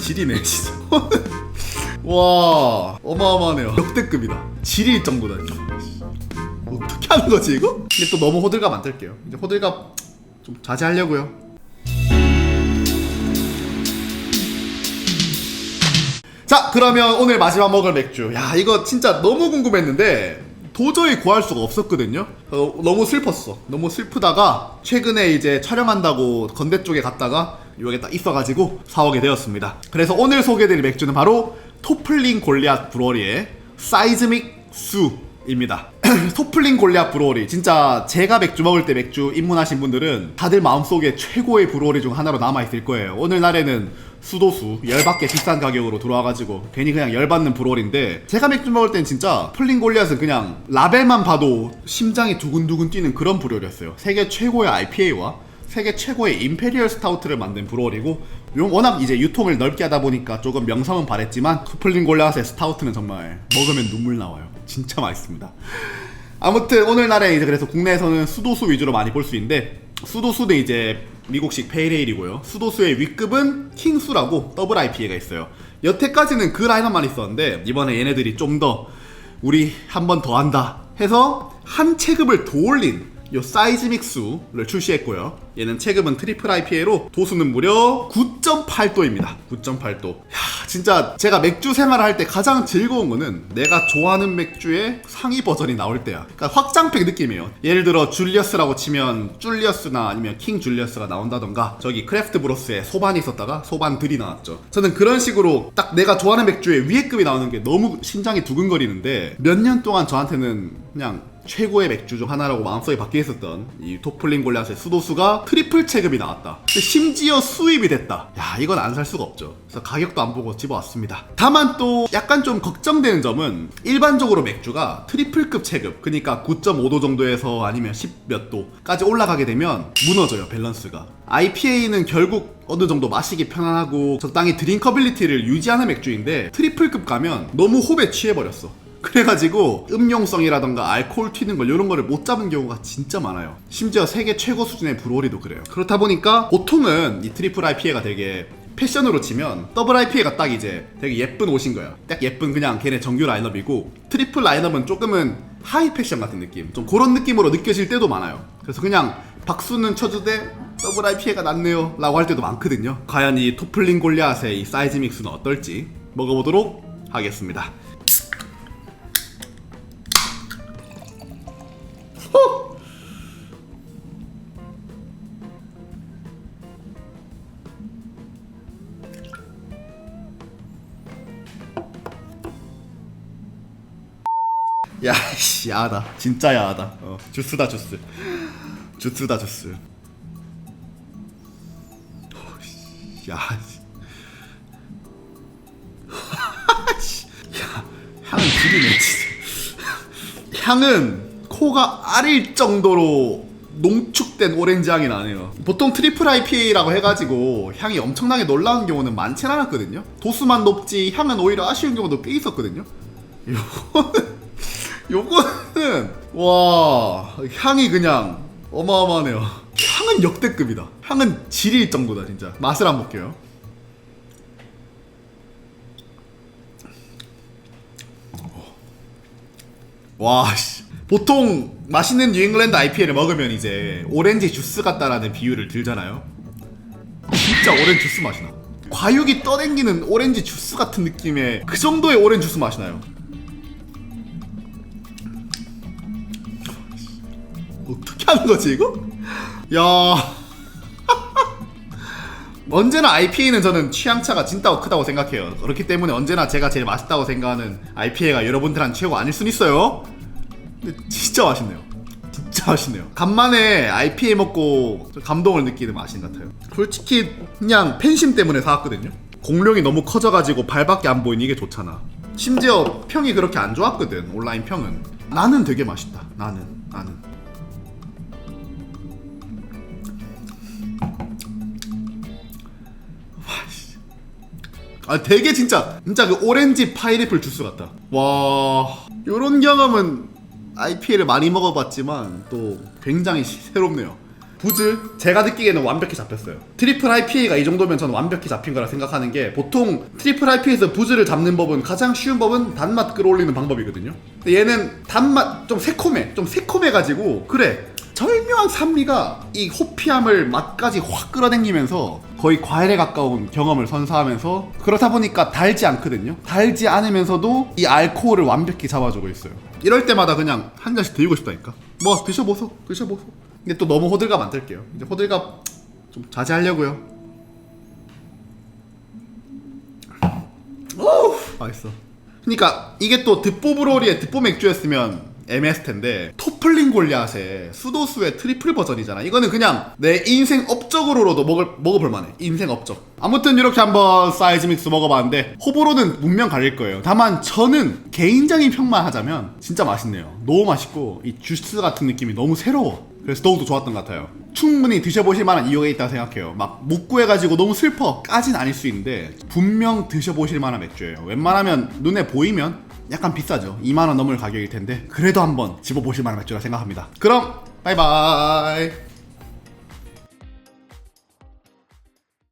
질이네 진짜. 와 어마어마하네요. 역대급이다. 질일 정도다 어떻게 하는 거지 이거? 근데 또 너무 호들갑 안 떨게요. 이제 호들갑 좀 자제하려고요. 자 그러면 오늘 마지막 먹을 맥주. 야 이거 진짜 너무 궁금했는데 도저히 구할 수가 없었거든요. 어, 너무 슬펐어. 너무 슬프다가 최근에 이제 촬영한다고 건대 쪽에 갔다가 여기 딱 있어가지고 사오게 되었습니다. 그래서 오늘 소개해드릴 맥주는 바로 토플링 골리앗 브로리의 사이즈믹 수입니다. 토플링 골리앗 브로리. 진짜 제가 맥주 먹을 때 맥주 입문하신 분들은 다들 마음속에 최고의 브로리 중 하나로 남아있을 거예요. 오늘날에는 수도수 열받게 비싼 가격으로 들어와가지고 괜히 그냥 열받는 브롤인데 제가 맥주 먹을 땐 진짜 플링 골리앗은 그냥 라벨만 봐도 심장이 두근두근 뛰는 그런 브롤이었어요. 세계 최고의 IPA와 세계 최고의 임페리얼 스타우트를 만든 요- 워낙 이제 유통을 넓게 하다 보니까 조금 명성은 바랬지만 플링 골리앗의 스타우트는 정말 먹으면 눈물 나와요 진짜 맛있습니다 아무튼 오늘날에 이제 그래서 국내에서는 수도수 위주로 많이 볼 수 있는데 수도수는 이제 미국식 페이레일이고요. 수도수의 윗급은 킹수라고 더블 IPA가 있어요. 여태까지는 그 라인업만 있었는데 이번에 얘네들이 좀 더 우리 한 번 더 한다 해서 한 체급을 더 올린 요 사이즈 믹스를 출시했고요. 얘는 체급은 트리플 IPA로 도수는 무려 9.8도입니다. 9.8도. 야, 진짜 제가 맥주 생활을 할 때 가장 즐거운 거는 내가 좋아하는 맥주의 상위 버전이 나올 때야. 그러니까 확장팩 느낌이에요. 예를 들어 줄리어스라고 치면 줄리어스나 아니면 킹 줄리어스가 나온다던가 저기 크래프트 브로스에 소반이 있었다가 소반들이 나왔죠. 저는 그런 식으로 딱 내가 좋아하는 맥주의 위에 급이 나오는 게 너무 심장이 두근거리는데 몇 년 동안 저한테는 그냥 최고의 맥주 중 하나라고 마음속에 박혀 있었던 이 토플링 골리앗의 수도수가 트리플 체급이 나왔다. 심지어 수입이 됐다. 야 이건 안 살 수가 없죠. 그래서 가격도 안 보고 집어왔습니다. 다만 또 약간 좀 걱정되는 점은 일반적으로 맥주가 트리플급 체급, 그러니까 9.5도 정도에서 아니면 10몇 도까지 올라가게 되면 무너져요 밸런스가. IPA는 결국 어느 정도 마시기 편안하고 적당히 드링커빌리티를 유지하는 맥주인데 트리플급 가면 너무 호흡에 취해버렸어. 그래가지고 음용성이라던가 알코올 튀는 걸 이런 거를 못 잡은 경우가 진짜 많아요. 심지어 세계 최고 수준의 브로리도 그래요. 그렇다 보니까 보통은 이 트리플 IPA가 되게 패션으로 치면 더블 IPA가 딱 이제 되게 예쁜 옷인 거야. 딱 예쁜 그냥 걔네 정규 라인업이고 트리플 라인업은 조금은 하이 패션 같은 느낌. 좀 그런 느낌으로 느껴질 때도 많아요. 그래서 그냥 박수는 쳐주되 더블 IPA가 낫네요 라고 할 때도 많거든요. 과연 이 토플링 골리앗의 이 사이즈 믹스는 어떨지 먹어보도록 하겠습니다. 야, 씨, 야하다. 진짜 야하다. 어, 주스다, 주스. 주스다, 주스. 어, 씨, 야, 씨. 씨. 야, 향은 지리네, 진짜. 향은 코가 아릴 정도로 농축된 오렌지 향이 나네요. 보통 트리플 IPA라고 해가지고 향이 엄청나게 놀라운 경우는 많진 않았거든요. 도수만 높지 향은 오히려 아쉬운 경우도 꽤 있었거든요. 요거는 요거는 와 향이 그냥 어마어마하네요. 향은 역대급이다. 향은 질일 정도다 진짜. 맛을 한번 볼게요. 와 씨. 보통 맛있는 뉴잉글랜드 IPA를 먹으면 이제 오렌지 주스 같다라는 비유를 들잖아요. 진짜 오렌지 주스 맛이 나. 과육이 떠댕기는 오렌지 주스 같은 느낌의 그 정도의 오렌지 주스 맛이 나요. 어떻게 하는 거지 이거? 야 언제나 IPA는 저는 취향차가 진짜 크다고 생각해요. 그렇기 때문에 언제나 제가 제일 맛있다고 생각하는 IPA가 여러분들한 최고 아닐 순 있어요. 근데 진짜 맛있네요. 진짜 맛있네요. 간만에 IPA 먹고 좀 감동을 느끼는 맛인 것 같아요. 솔직히 그냥 팬심 때문에 사왔거든요. 공룡이 너무 커져가지고 발밖에 안 보이는 이게 좋잖아. 심지어 평이 그렇게 안 좋았거든 온라인 평은. 나는 되게 맛있다. 나는 나는. 아 되게 진짜 진짜 그 오렌지 파인애플 주스 같다. 와 요런 경험은 IPA를 많이 먹어봤지만 또 굉장히 시- 새롭네요. 부즈 제가 느끼기에는 완벽히 잡혔어요. 트리플 IPA가 이 정도면 저는 완벽히 잡힌 거라 생각하는 게 보통 트리플 IPA에서 부즈를 잡는 법은 가장 쉬운 법은 단맛 끌어올리는 방법이거든요. 근데 얘는 단맛 좀 새콤해, 좀 새콤해가지고 그래 절묘한 산미가 이 호피함을 맛까지 확 끌어당기면서 거의 과일에 가까운 경험을 선사하면서 그렇다 보니까 달지 않거든요. 달지 않으면서도 이 알코올을 완벽히 잡아주고 있어요. 이럴 때마다 그냥 한 잔씩 드리고 싶다니까. 뭐 드셔보소, 드셔보소. 근데 또 너무 호들갑 안 들게요. 이제 호들갑 좀 자제하려고요. 오, 맛있어. 그러니까 이게 또 득보브로리의 득보 맥주였으면 애매했을 텐데 토플링 골리앗의 수도수의 트리플 버전이잖아. 이거는 그냥 내 인생 업적으로도 먹을 먹어볼 만해. 인생 업적. 아무튼 이렇게 한번 사이즈 믹스 먹어봤는데 호불호는 분명 갈릴 거예요. 다만 저는 개인적인 평만 하자면 진짜 맛있네요. 너무 맛있고 이 주스 같은 느낌이 너무 새로워. 그래서 더욱더 좋았던 것 같아요. 충분히 드셔보실 만한 이유가 있다고 생각해요. 막 못 구해가지고 너무 슬퍼 까진 아닐 수 있는데 분명 드셔보실 만한 맥주예요. 웬만하면 눈에 보이면 약간 비싸죠. 2만원 넘을 가격일 텐데 그래도 한번 집어보실 만한 맥주라 생각합니다. 그럼 바이바이.